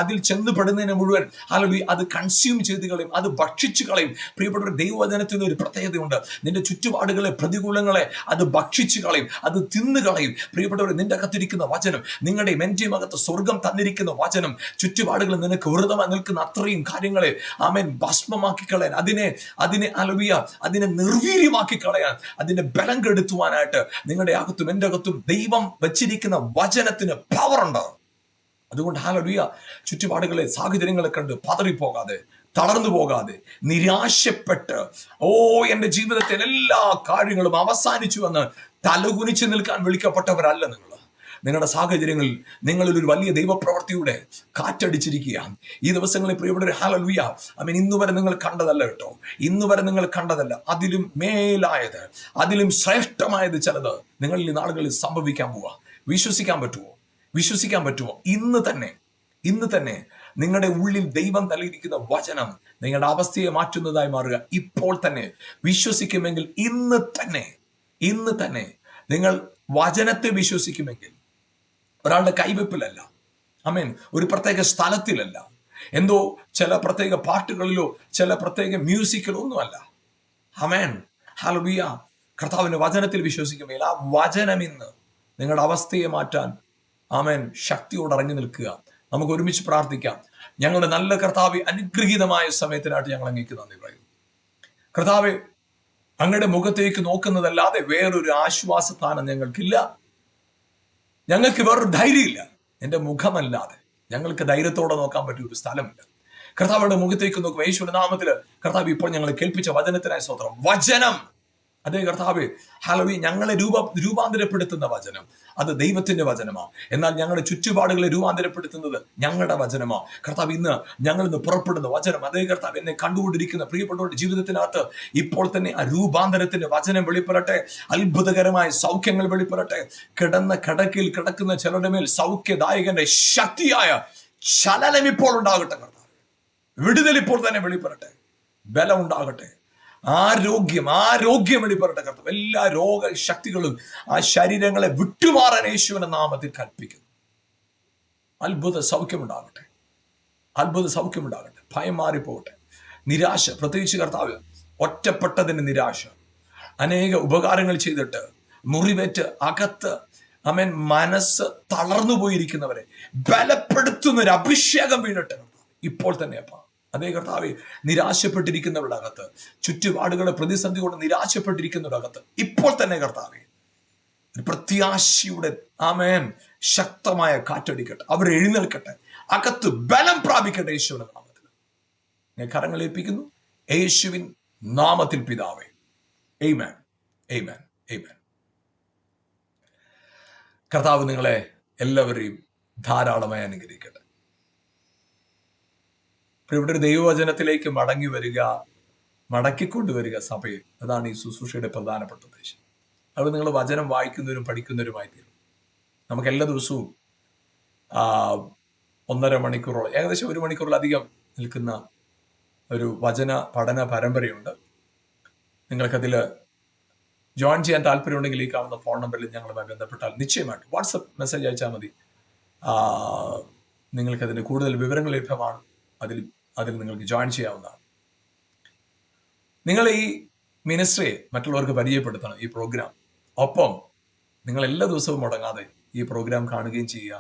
അതിൽ ചെന്നുപെടുന്നതിന് മുഴുവൻ ഹലോവിയ അത് കൺസ്യൂം ചെയ്ത് കളയും അത് ഭക്ഷിച്ചു കളയും. പ്രിയപ്പെട്ടവർ ദൈവവചനത്തിന് ഒരു പ്രത്യേകതയുണ്ട്. നിന്റെ ചുറ്റുപാടുകളെ പ്രതികൂലങ്ങളെ അത് ഭക്ഷിച്ചു കളയും അത് തിന്നു കളയും. പ്രിയപ്പെട്ടവർ നിന്റെ അകത്തിരിക്കുന്ന വചനം നിങ്ങളുടെ മെന്റെയും അകത്ത് സ്വർഗം തന്നിരിക്കുന്ന വചനം ചുറ്റുപാടുകൾ നിനക്ക് വെറുതെ നിൽക്കുന്ന അത്രയും കാര്യങ്ങളെ ആമേൻ ഭസ്മമാക്കി കളയാൻ. അതിനെ അതിനെ അലവിയ അതിനെ നിർവീര്യമാക്കി കളയാൻ അതിന്റെ ബലം കെടുത്തുവാനായിട്ട് നിങ്ങളുടെ അകത്തും എന്റെ അകത്തും ദൈവം വച്ചിരിക്കുന്ന വചനത്തിന് പവർ ഉണ്ടാകും അതുകൊണ്ട് ഹാലലുയ ചുറ്റുപാടുകളെ സാഹചര്യങ്ങളെ കണ്ട് പതറിപ്പോകാതെ തളർന്നു പോകാതെ നിരാശപ്പെട്ട് ഓ എന്റെ ജീവിതത്തിൽ എല്ലാ കാര്യങ്ങളും അവസാനിച്ചു എന്ന് തലകുനിച്ച് നിൽക്കാൻ വിളിക്കപ്പെട്ടവരല്ല നിങ്ങൾ. നിങ്ങളുടെ സാഹചര്യങ്ങളിൽ നിങ്ങളിൽ ഒരു വലിയ ദൈവപ്രവർത്തിയുടെ കാറ്റടിച്ചിരിക്കുക ഈ ദിവസങ്ങളിൽ പ്രിയപ്പെട്ട ഒരു ഹാലലുയ ഐ മീൻ ഇന്ന് വരെ നിങ്ങൾ കണ്ടതല്ല കേട്ടോ. ഇന്ന് വരെ നിങ്ങൾ കണ്ടതല്ല. അതിലും മേലായത് അതിലും ശ്രേഷ്ഠമായത് ചിലത് നിങ്ങളിൽ നാളുകളിൽ സംഭവിക്കാൻ പോവാ. വിശ്വസിക്കാൻ പറ്റുമോ വിശ്വസിക്കാൻ പറ്റുമോ ഇന്ന് തന്നെ ഇന്ന് തന്നെ നിങ്ങളുടെ ഉള്ളിൽ ദൈവം നൽകിയിരിക്കുന്ന വചനം നിങ്ങളുടെ അവസ്ഥയെ മാറ്റുന്നതായി മാറുക. ഇപ്പോൾ തന്നെ വിശ്വസിക്കുമെങ്കിൽ ഇന്ന് തന്നെ ഇന്ന് തന്നെ നിങ്ങൾ വചനത്തെ വിശ്വസിക്കുമെങ്കിൽ ഒരാളുടെ കൈവെപ്പിലല്ല. അമേൻ ഒരു പ്രത്യേക സ്ഥലത്തിലല്ല. എന്തോ ചില പ്രത്യേക പാട്ടുകളിലോ ചില പ്രത്യേക മ്യൂസിക്കിലോ ഒന്നുമല്ല. അമേൻ ഹലബിയ കർത്താവിന്റെ വചനത്തിൽ വിശ്വസിക്കുമ്പോൾ ആ വചനം ഇന്ന് നിങ്ങളുടെ അവസ്ഥയെ മാറ്റാൻ ആമേൻ ശക്തിയോട് ഇറങ്ങി നിൽക്കുക. നമുക്ക് ഒരുമിച്ച് പ്രാർത്ഥിക്കാം. ഞങ്ങളുടെ നല്ല കർത്താവ് അനുഗ്രഹീതമായ സമയത്തിനായിട്ട് ഞങ്ങൾ അങ്ങേക്ക് നന്ദി പറയുന്നു. കർത്താവ് അങ്ങയുടെ മുഖത്തേക്ക് നോക്കുന്നതല്ലാതെ വേറൊരു ആശ്വാസസ്ഥാനം ഞങ്ങൾക്കില്ല. ഞങ്ങൾക്ക് വേറൊരു ധൈര്യമില്ല. എന്റെ മുഖമല്ലാതെ. ഞങ്ങൾക്ക് ധൈര്യത്തോടെ നോക്കാൻ പറ്റിയ ഒരു സ്ഥലമില്ല. കർത്താവിന്റെ മുഖത്തേക്ക് നോക്കും യേശുവിന്റെ നാമത്തിൽ കർത്താവ് ഇപ്പോൾ ഞങ്ങൾ കേൾപ്പിച്ച വചനത്തിനായി സ്വത്രം വചനം. അതേ കർത്താവ് ഹലവി ഞങ്ങളെ രൂപ രൂപാന്തരപ്പെടുത്തുന്ന വചനം. അത് ദൈവത്തിന്റെ വചനമാണ് എന്നാൽ ഞങ്ങളുടെ ചുറ്റുപാടുകളെ രൂപാന്തരപ്പെടുത്തുന്നത് ഞങ്ങളുടെ വചനമാണ് കർത്താവ് ഇന്ന് ഞങ്ങൾ ഇന്ന് പുറപ്പെടുന്ന വചനം. അതേ കർത്താവ് എന്നെ കണ്ടുകൊണ്ടിരിക്കുന്ന പ്രിയപ്പെട്ടവരുടെ ജീവിതത്തിനകത്ത് ഇപ്പോൾ തന്നെ ആ രൂപാന്തരത്തിന്റെ വചനം വെളിപ്പെടട്ടെ. അത്ഭുതകരമായ സൗഖ്യങ്ങൾ വെളിപ്പെടട്ടെ. കിടന്ന കിടക്കിൽ കിടക്കുന്ന ചിലരുടെ മേൽ സൗഖ്യദായകന്റെ ശക്തിയായ ചലനം ഇപ്പോൾ ഉണ്ടാകട്ടെ കർത്താവ്. വിടുതൽ ഇപ്പോൾ തന്നെ വെളിപ്പെടട്ടെ. ബലം ഉണ്ടാകട്ടെ. ആരോഗ്യം ആരോഗ്യം വേണ്ടി പറയട്ടെ കർത്താവ് എല്ലാ രോഗ ശക്തികളും ആ ശരീരങ്ങളെ വിട്ടുമാറാൻ യേശുവിന്റെ നാമത്തിൽ കൽപ്പിക്കുന്നു. അത്ഭുത സൗഖ്യമുണ്ടാകട്ടെ. അത്ഭുത സൗഖ്യമുണ്ടാകട്ടെ. ഭയം മാറിപ്പോകട്ടെ. നിരാശ. പ്രത്യേകിച്ച് കർത്താവ് ഒറ്റപ്പെട്ടതിന് നിരാശ. അനേക ഉപകാരങ്ങൾ ചെയ്തിട്ട് മുറിവേറ്റ് അകത്ത് അമൻ മനസ്സ് തളർന്നു പോയിരിക്കുന്നവരെ ബലപ്പെടുത്തുന്ന ഒരു അഭിഷേകം വീണിട്ട് ഇപ്പോൾ തന്നെ അപ്പ. അതേ കർത്താവ് നിരാശപ്പെട്ടിരിക്കുന്നവരുടെ അകത്ത് ചുറ്റുപാടുകളെ പ്രതിസന്ധി കൊണ്ട് നിരാശപ്പെട്ടിരിക്കുന്നവരുടെ അകത്ത് ഇപ്പോൾ തന്നെ കർത്താവെ ഒരു പ്രത്യാശയുടെ ആമേൻ ശക്തമായ കാറ്റടിക്കട്ടെ അവർ എഴുന്നേൽക്കട്ടെ അകത്ത് ബലം പ്രാപിക്കട്ടെ യേശുവിന്റെ നാമത്തിൽ. ഞാൻ കരങ്ങൾ ഏൽപ്പിക്കുന്നു. യേശുവിൻ നാമത്തിൽ പിതാവേ. എയ്മാൻ എയ്മാൻ എയ്മാൻ കർത്താവ് നിങ്ങളെ എല്ലാവരെയും ധാരാളമായി അനുഗ്രഹിക്കട്ടെ. ഇവിടെ ദൈവവചനത്തിലേക്ക് മടങ്ങി വരിക മടക്കിക്കൊണ്ടുവരിക സഭയെ അതാണ് ഈ ശുശ്രൂഷയുടെ പ്രധാനപ്പെട്ട ഉദ്ദേശം. അത് നിങ്ങൾ വചനം വായിക്കുന്നവരും പഠിക്കുന്നവരുമായി തീരും. നമുക്ക് എല്ലാ ദിവസവും ഒന്നര മണിക്കൂറോളം ഏകദേശം ഒരു മണിക്കൂറിലധികം നിൽക്കുന്ന ഒരു വചന പഠന പരമ്പരയുണ്ട്. നിങ്ങൾക്കതിൽ ജോയിൻ ചെയ്യാൻ താല്പര്യമുണ്ടെങ്കിൽ ഈ കാണുന്ന ഫോൺ നമ്പറിൽ ഞങ്ങളുമായി ബന്ധപ്പെട്ടാൽ നിശ്ചയമായിട്ടും വാട്സപ്പ് മെസ്സേജ് അയച്ചാൽ മതി. നിങ്ങൾക്കതിന് കൂടുതൽ വിവരങ്ങൾ ലഭ്യമാണ്. അതിൽ അതിൽ നിങ്ങൾക്ക് ജോയിൻ ചെയ്യാവുന്നതാണ്. നിങ്ങൾ ഈ മിനിസ്ട്രിയെ മറ്റുള്ളവർക്ക് പരിചയപ്പെടുത്തണം ഈ പ്രോഗ്രാം ഒപ്പം നിങ്ങൾ എല്ലാ ദിവസവും മുടങ്ങാതെ ഈ പ്രോഗ്രാം കാണുകയും ചെയ്യുക.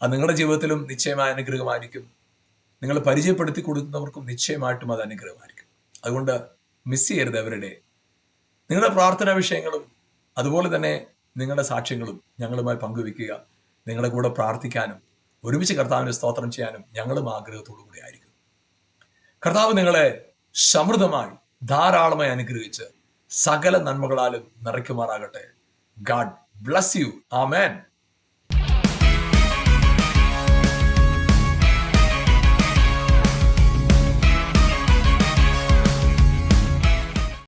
അത് നിങ്ങളുടെ ജീവിതത്തിലും നിശ്ചയമായ അനുഗ്രഹമായിരിക്കും. നിങ്ങൾ പരിചയപ്പെടുത്തി കൊടുക്കുന്നവർക്കും നിശ്ചയമായിട്ടും അത് അനുഗ്രഹമായിരിക്കും. അതുകൊണ്ട് മിസ് ചെയ്യരുത് അവരുടെ. നിങ്ങളുടെ പ്രാർത്ഥനാ വിഷയങ്ങളും അതുപോലെ തന്നെ നിങ്ങളുടെ സാക്ഷ്യങ്ങളും ഞങ്ങളുമായി പങ്കുവെക്കുക നിങ്ങളുടെ കൂടെ പ്രാർത്ഥിക്കാനും ഒരുമിച്ച് കർത്താവിന് സ്തോത്രം ചെയ്യാനും ഞങ്ങളും ആഗ്രഹത്തോടു കൂടി ആയിരിക്കും. കർത്താവ് നിങ്ങളെ സമൃദ്ധമായി ധാരാളമായി അനുഗ്രഹിച്ച് സകല നന്മകളാലും നിറയ്ക്കുമാറാകട്ടെ. God bless you amen